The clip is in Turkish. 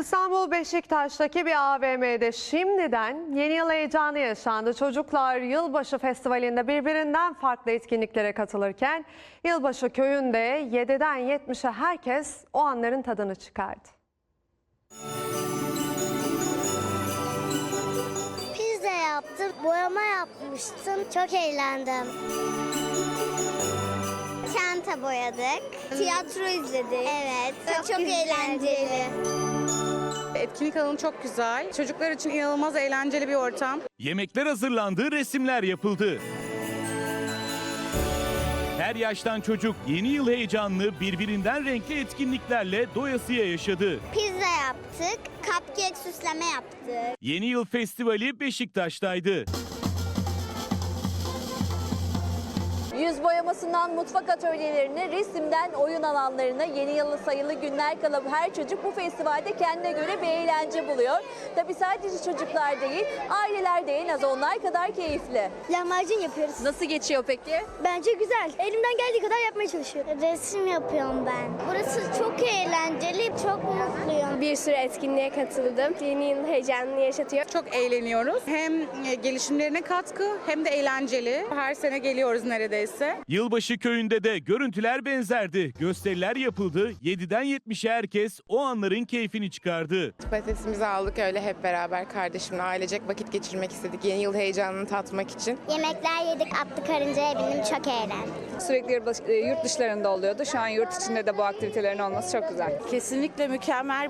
İstanbul Beşiktaş'taki bir AVM'de şimdiden yeni yıl heyecanı yaşandı. Çocuklar yılbaşı festivalinde birbirinden farklı etkinliklere katılırken yılbaşı köyünde 7'den 70'e herkes o anların tadını çıkardı. Pizza yaptım, boyama yapmıştım. Çok eğlendim. Çanta boyadık. Tiyatro izledik. Evet, çok, çok eğlenceli. Etkinlik alanı çok güzel. Çocuklar için inanılmaz eğlenceli bir ortam. Yemekler hazırlandı, resimler yapıldı. Her yaştan çocuk yeni yıl heyecanını birbirinden renkli etkinliklerle doyasıya yaşadı. Pizza yaptık, cupcake süsleme yaptık. Yeni Yıl Festivali Beşiktaş'taydı. Yüz boyamasından mutfak atölyelerine, resimden oyun alanlarına yeni yılı sayılı günler kala her çocuk bu festivalde kendine göre bir eğlence buluyor. Tabi sadece çocuklar değil, aileler de en az onlar kadar keyifli. Lahmacun yapıyoruz. Nasıl geçiyor peki? Bence güzel. Elimden geldiği kadar yapmaya çalışıyorum. Resim yapıyorum ben. Burası çok eğlenceli, çok mutluyum. Bir sürü etkinliğe katıldım. Yeni yıl heyecanını yaşatıyor. Çok eğleniyoruz. Hem e, gelişimlerine katkı hem de eğlenceli. Her sene geliyoruz neredeyse. Yılbaşı köyünde de görüntüler benzerdi. Gösteriler yapıldı. 7'den 70'e herkes o anların keyfini çıkardı. Patatesimizi aldık öyle hep beraber kardeşimle ailecek vakit geçirmek istedik. Yeni yıl heyecanını tatmak için. Yemekler yedik, atlı karıncaya bindim, çok eğlendim. Sürekli yurt- yurt dışlarında oluyordu. Şu an yurt içinde de bu aktivitelerin olması çok güzel. Kesinlikle mükemmel.